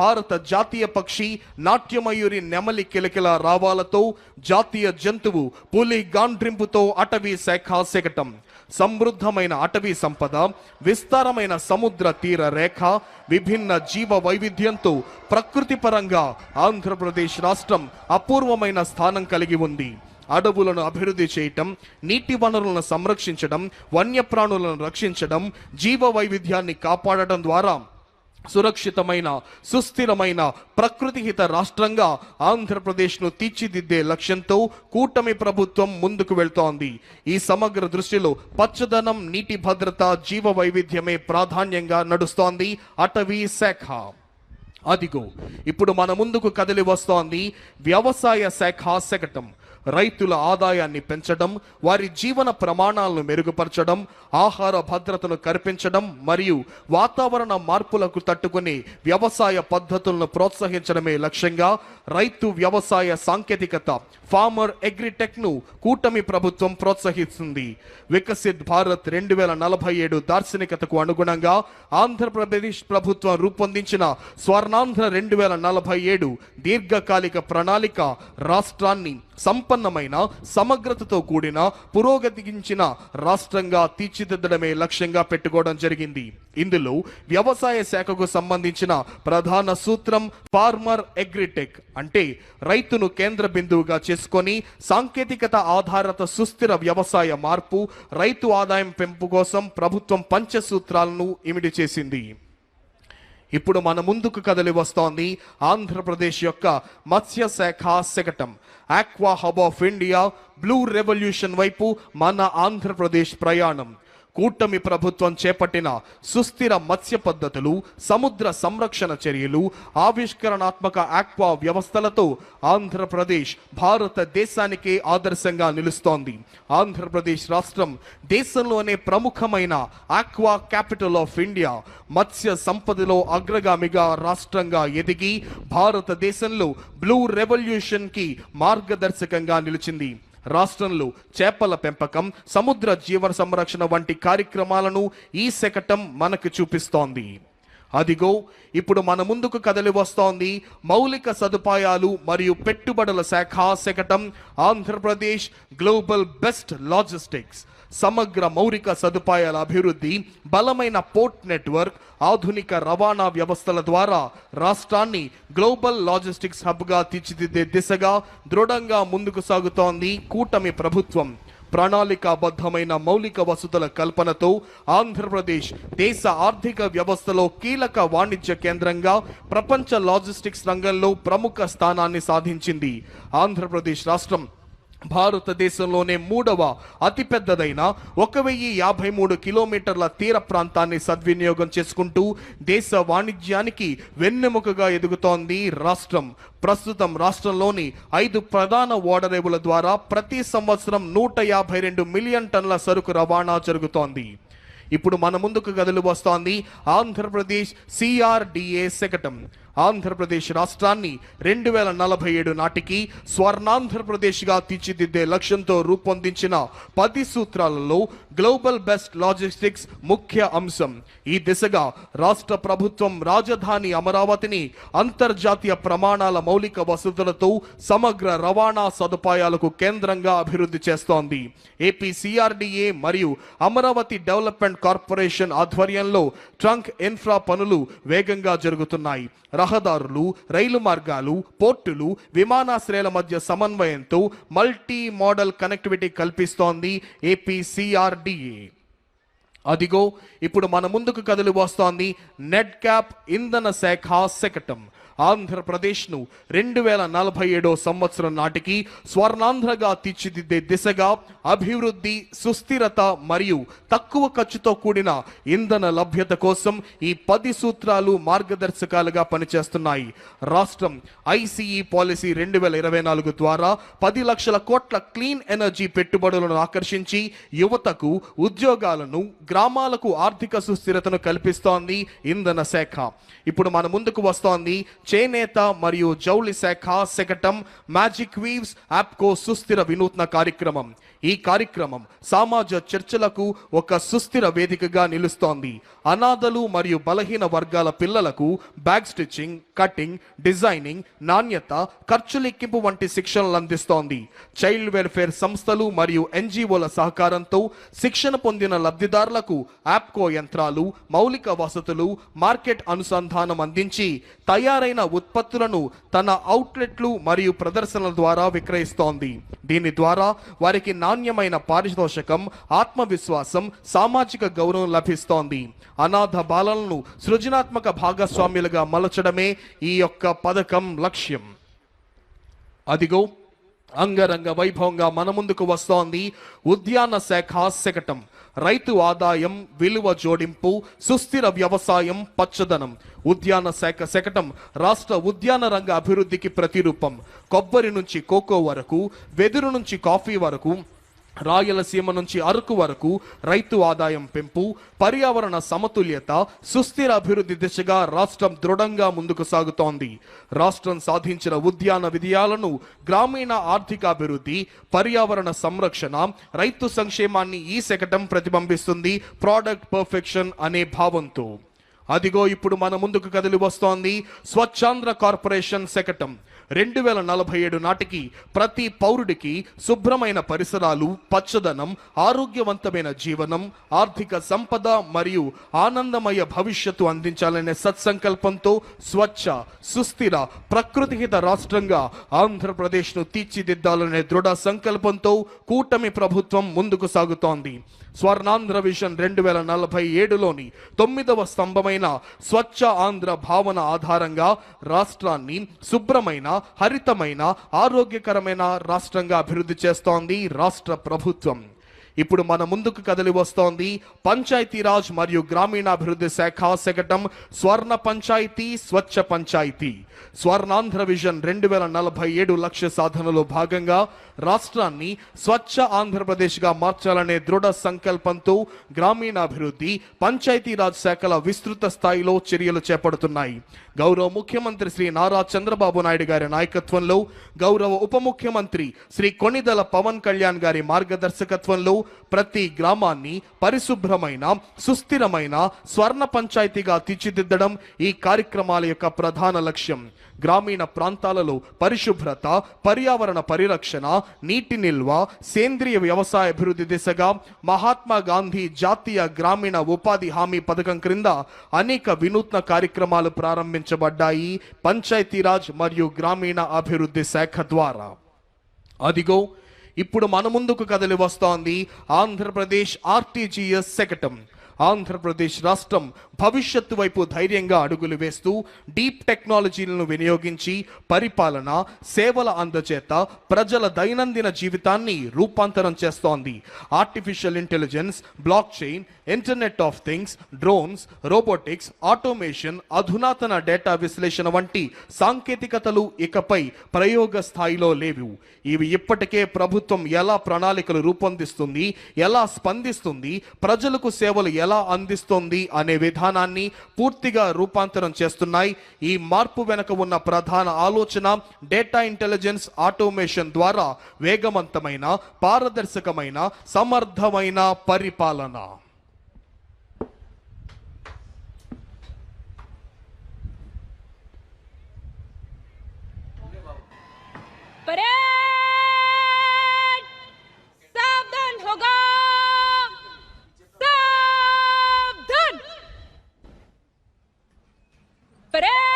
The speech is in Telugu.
భారత జాతీయ పక్షి నాట్యమయూరి నెమలి కిలకిల రావాలతో జాతీయ జంతువు పులి గాండ్రింపుతో అటవీ శాఖ శకటం సమృద్ధమైన అటవీ సంపద విస్తారమైన సముద్ర తీర రేఖ విభిన్న జీవ వైవిధ్యంతో ప్రకృతి పరంగా ఆంధ్రప్రదేశ్ రాష్ట్రం అపూర్వమైన స్థానం కలిగి ఉంది. అడవులను అభివృద్ధి చేయటం నీటి వనరులను సంరక్షించడం వన్యప్రాణులను రక్షించడం జీవ వైవిధ్యాన్ని కాపాడటం ద్వారా సురక్షితమైన సుస్థిరమైన ప్రకృతిహిత రాష్ట్రంగా ఆంధ్రప్రదేశ్ను తీర్చిదిద్దే లక్ష్యంతో కూటమి ప్రభుత్వం ముందుకు వెళ్తోంది. ఈ సమగ్ర దృష్టిలో పచ్చదనం నీటి భద్రత జీవ వైవిధ్యమే ప్రాధాన్యంగా నడుస్తోంది అటవీ శాఖ. అదిగో ఇప్పుడు మన ముందుకు కదిలి వస్తోంది వ్యవసాయ శాఖ శకటం. రైతుల ఆదాయాన్ని పెంచడం వారి జీవన ప్రమాణాలను మెరుగుపరచడం ఆహార భద్రతను కల్పించడం మరియు వాతావరణ మార్పులకు తట్టుకుని వ్యవసాయ పద్ధతులను ప్రోత్సహించడమే లక్ష్యంగా రైతు వ్యవసాయ సాంకేతికత ఫార్మర్ అగ్రిటెక్ను కూటమి ప్రభుత్వం ప్రోత్సహిస్తుంది. వికసిత్ భారత్ రెండు వేల నలభై ఏడు దార్శనికతకు అనుగుణంగా ఆంధ్రప్రదేశ్ ప్రభుత్వం రూపొందించిన స్వర్ణాంధ్ర రెండు వేల నలభై ఏడు దీర్ఘకాలిక ప్రణాళిక రాష్ట్రాన్ని సంపన్నమైన సమగ్రతతో కూడిన పురోగతిగించిన రాష్ట్రంగా తీర్చిదిద్దడమే లక్ష్యంగా పెట్టుకోవడం జరిగింది. ఇందులో వ్యవసాయ శాఖకు సంబంధించిన ప్రధాన సూత్రం ఫార్మర్ అగ్రిటెక్. అంటే రైతును కేంద్ర బిందువుగా చేసుకొని సాంకేతికత ఆధారిత సుస్థిర వ్యవసాయ మార్పు రైతు ఆదాయం పెంపు కోసం ప్రభుత్వం పంచసూత్రాలను ఇమిడి చేసింది. ఇప్పుడు మన ముందుకు కదలి వస్తోంది ఆంధ్రప్రదేశ్ యొక్క మత్స్య శాఖ శకటం. Aqua hub of India blue revolution వైపు మన ఆంధ్రప్రదేశ్ ప్రయాణం. కూటమి ప్రభుత్వం చేపట్టిన సుస్థిర మత్స్య పద్ధతులు సముద్ర సంరక్షణ చర్యలు ఆవిష్కరణాత్మక ఆక్వా వ్యవస్థలతో ఆంధ్రప్రదేశ్ భారతదేశానికే ఆదర్శంగా నిలుస్తోంది. ఆంధ్రప్రదేశ్ రాష్ట్రం దేశంలోనే ప్రముఖమైన ఆక్వా క్యాపిటల్ ఆఫ్ ఇండియా మత్స్య సంపదలో అగ్రగామిగా రాష్ట్రంగా ఎదిగి భారతదేశంలో బ్లూ రెవల్యూషన్కి మార్గదర్శకంగా నిలిచింది. రాష్ట్రంలో చేపల పెంపకం సముద్ర జీవన సంరక్షణ వంటి కార్యక్రమాలను ఈ శకటం మనకు చూపిస్తోంది. అదిగో ఇప్పుడు మన ముందుకు కదలి వస్తోంది మౌలిక సదుపాయాలు మరియు పెట్టుబడుల శాఖ శకటం ఆంధ్రప్రదేశ్ గ్లోబల్ బెస్ట్ లాజిస్టిక్స్ సమగ్ర మౌలిక సదుపాయాల అభివృద్ధి బలమైన పోర్ట్ నెట్వర్క్ ఆధునిక రవాణా వ్యవస్థల ద్వారా రాష్ట్రాన్ని గ్లోబల్ లాజిస్టిక్స్ హబ్గా తీర్చిదిద్దే దిశగా దృఢంగా ముందుకు సాగుతోంది కూటమి ప్రభుత్వం. ప్రణాళికాబద్ధమైన మౌలిక వసతుల కల్పనతో ఆంధ్రప్రదేశ్ దేశ ఆర్థిక వ్యవస్థలో కీలక వాణిజ్య కేంద్రంగా ప్రపంచ లాజిస్టిక్స్ రంగంలో ప్రముఖ స్థానాన్ని సాధించింది. ఆంధ్రప్రదేశ్ రాష్ట్రం భారతదేశంలోనే మూడవ అతిపెద్దదైన ఒక వెయ్యి యాభై మూడు కిలోమీటర్ల తీర ప్రాంతాన్ని సద్వినియోగం చేసుకుంటూ దేశ వాణిజ్యానికి వెన్నెముకగా ఎదుగుతోంది రాష్ట్రం. ప్రస్తుతం రాష్ట్రంలోని ఐదు ప్రధాన ఓడరేవుల ద్వారా ప్రతి సంవత్సరం నూట యాభై రెండు మిలియన్ టన్నుల సరుకు రవాణా జరుగుతోంది. ఇప్పుడు మన ముందుకు కదులు వస్తోంది ఆంధ్రప్రదేశ్ సిఆర్డిఏ శకటం. ఆంధ్రప్రదేశ్ రాష్ట్రాన్ని రెండు వేల నలభై ఏడు నాటికి స్వర్ణాంధ్రప్రదేశ్గా తీర్చిదిద్దే లక్ష్యంతో రూపొందించిన పది సూత్రాలలో గ్లోబల్ బెస్ట్ లాజిస్టిక్స్ ముఖ్య అంశం. ఈ దిశగా రాష్ట్ర ప్రభుత్వం రాజధాని అమరావతిని అంతర్జాతీయ ప్రమాణాల మౌలిక వసతులతో సమగ్ర రవాణా సదుపాయాలకు కేంద్రంగా అభివృద్ధి చేస్తోంది. ఏపీ సిఆర్డిఏ మరియు అమరావతి డెవలప్మెంట్ కార్పొరేషన్ ఆధ్వర్యంలో ట్రంక్ ఇన్ఫ్రా పనులు వేగంగా జరుగుతున్నాయి. రహదారులు రైలు మార్గాలు పోర్టులు విమానాశ్రయాల మధ్య సమన్వయంతో మల్టీ మోడల్ కనెక్టివిటీ కల్పిస్తోంది ఏపీసీఆర్డీఏ. అదిగో ఇప్పుడు మన ముందుకు కదిలి వస్తోంది నెట్ క్యాప్ ఇంధన శాఖ శకటం. ఆంధ్రప్రదేశ్ను రెండు వేల నలభై ఏడో సంవత్సరం నాటికి స్వర్ణాంధ్రగా తీర్చిదిద్దే దిశగా అభివృద్ధి సుస్థిరత మరియు తక్కువ ఖర్చుతో కూడిన ఇంధన లభ్యత కోసం ఈ పది సూత్రాలు మార్గదర్శకాలుగా పనిచేస్తున్నాయి. రాష్ట్రం ఐసీఈ పాలసీ రెండు వేల ఇరవై నాలుగు ద్వారా పది లక్షల కోట్ల క్లీన్ ఎనర్జీ పెట్టుబడులను ఆకర్షించి యువతకు ఉద్యోగాలను గ్రామాలకు ఆర్థిక సుస్థిరతను కల్పిస్తోంది ఇంధన శాఖ. ఇప్పుడు మన ముందుకు వస్తోంది చేనేత మరియు జౌళి శాఖ శకటం మ్యాజిక్ వీవ్స్ యాప్కో సుస్థిర వినూత్న కార్యక్రమం. ఈ కార్యక్రమం సామాజ చర్చలకు ఒక సుస్థిర వేదికగా నిలుస్తోంది. అనాథలు మరియు బలహీన వర్గాల పిల్లలకు బ్యాగ్ స్టిచ్చింగ్ కటింగ్ డిజైనింగ్ నాణ్యత ఖర్చు లెక్కింపు వంటి శిక్షణలు అందిస్తోంది. చైల్డ్ వెల్ఫేర్ సంస్థలు మరియు ఎన్జిఓల సహకారంతో శిక్షణ పొందిన లబ్ధిదారులకు యాప్కో యంత్రాలు మౌలిక వసతులు మార్కెట్ అనుసంధానం అందించి తయారైన ఉత్పత్తులను తన అవుట్లెట్లు మరియు ప్రదర్శనల ద్వారా విక్రయిస్తోంది. దీని ద్వారా వారికి నాణ్యమైన పారితోషకం ఆత్మవిశ్వాసం సామాజిక గౌరవం లభిస్తోంది. అనాథ బాలలను సృజనాత్మక భాగస్వామ్యులుగా మలచడమే ఈ యొక్క పథకం లక్ష్యం. అదిగో అంగరంగ వైభవంగా మన ముందుకు వస్తోంది ఉద్యాన శాఖ శకటం. రైతు ఆదాయం విలువ జోడింపు సుస్థిర వ్యవసాయం పచ్చదనం. ఉద్యాన శాఖ శకటం రాష్ట్ర ఉద్యాన రంగ అభివృద్ధికి ప్రతిరూపం. కొబ్బరి నుంచి కోకో వరకు వెదురు నుంచి కాఫీ వరకు రాయలసీమ నుంచి అరకు వరకు రైతు ఆదాయం పెంపు పర్యావరణ సమతుల్యత సుస్థిర అభివృద్ధి దిశగా రాష్ట్రం దృఢంగా ముందుకు సాగుతోంది. రాష్ట్రం సాధించిన ఉద్యాన విజయాలను గ్రామీణ ఆర్థికాభివృద్ధి పర్యావరణ సంరక్షణ రైతు సంక్షేమాన్ని ఈ శకటం ప్రతిబింబిస్తుంది. ప్రోడక్ట్ పర్ఫెక్షన్ అనే భావంతో. అదిగో ఇప్పుడు మన ముందుకు కదిలి వస్తోంది స్వచ్ఛాంధ్ర కార్పొరేషన్ శకటం. రెండు వేల నలభై ఏడు నాటికి ప్రతి పౌరుడికి శుభ్రమైన పరిసరాలు పచ్చదనం ఆరోగ్యవంతమైన జీవనం ఆర్థిక సంపద మరియు ఆనందమయ భవిష్యత్తు అందించాలనే సత్సంకల్పంతో స్వచ్ఛ సుస్థిర ప్రకృతిహిత రాష్ట్రంగా ఆంధ్రప్రదేశ్ను తీర్చిదిద్దాలనే దృఢ సంకల్పంతో కూటమి ప్రభుత్వం ముందుకు సాగుతోంది. స్వర్ణాంధ్ర విజన్ రెండు వేల నలభై ఏడులోని తొమ్మిదవ స్తంభమైన స్వచ్ఛ ఆంధ్ర భావన ఆధారంగా రాష్ట్రాన్ని శుభ్రమైన హరితమైన ఆరోగ్యకరమైన రాష్ట్రంగా అభివృద్ధి చేస్తోంది రాష్ట్ర ప్రభుత్వం. ఇప్పుడు మన ముందుకు కదిలి వస్తోంది పంచాయతీరాజ్ మరియు గ్రామీణాభివృద్ధి శాఖ శకటం స్వర్ణ పంచాయతీ స్వచ్ఛ పంచాయతీ. స్వర్ణాంధ్ర విజన్ రెండు వేల నలభై ఏడు లక్ష్య సాధనలో భాగంగా రాష్ట్రాన్ని స్వచ్ఛ ఆంధ్రప్రదేశ్గా మార్చాలనే దృఢ సంకల్పంతో గ్రామీణాభివృద్ధి పంచాయతీరాజ్ శాఖల విస్తృత స్థాయిలో చర్యలు చేపడుతున్నాయి. గౌరవ ముఖ్యమంత్రి శ్రీ నారా చంద్రబాబు నాయుడు గారి నాయకత్వంలో గౌరవ ఉప ముఖ్యమంత్రి శ్రీ కొణిదల పవన్ కళ్యాణ్ గారి మార్గదర్శకత్వంలో ప్రతి గ్రామాన్ని పరిశుభ్రమైన సుస్థిరమైన స్వర్ణ పంచాయతీగా తీర్చిదిద్దడం ఈ కార్యక్రమాల యొక్క ప్రధాన లక్ష్యం. గ్రామీణ ప్రాంతాలలో పరిశుభ్రత పర్యావరణ పరిరక్షణ నీటి నిల్వ సేంద్రియ వ్యవసాయ అభివృద్ధి దిశగా మహాత్మా గాంధీ జాతీయ గ్రామీణ ఉపాధి హామీ పథకం క్రింద అనేక వినూత్న కార్యక్రమాలు ప్రారంభించబడ్డాయి. పంచాయతీరాజ్ మరియు గ్రామీణ అభివృద్ధి శాఖ ద్వారా. అదిగో ఇప్పుడు మన ముందుకు కదిలి వస్తోంది ఆంధ్రప్రదేశ్ ఆర్టీజీఎస్ శకటం. ఆంధ్రప్రదేశ్ రాష్ట్రం భవిష్యత్తు వైపు ధైర్యంగా అడుగులు వేస్తూ డీప్ టెక్నాలజీలను వినియోగించి పరిపాలన సేవల అందచేత ప్రజల దైనందిన జీవితాన్ని రూపాంతరం చేస్తోంది. Artificial intelligence block chain internet of things drones robotics automation అధునాతన డేటా విశ్లేషణ వంటి సాంకేతికతలు ఇకపై ప్రయోగ స్థాయిలో లేవు. ఇవి ఇప్పటికే ప్రభుత్వం ఎలా ప్రణాళికలు రూపొందిస్తుంది ఎలా స్పందిస్తుంది ప్రజలకు సేవలు ఎలా ఎలా అందిస్తోంది అనే విధానాన్ని పూర్తిగా రూపాంతరం చేస్తున్నాయి. ఈ మార్పు వెనుక ఉన్న ప్రధాన ఆలోచన డేటా ఇంటెలిజెన్స్ ఆటోమేషన్ ద్వారా వేగవంతమైన పారదర్శకమైన సమర్థమైన పరిపాలన. పరే! Hooray!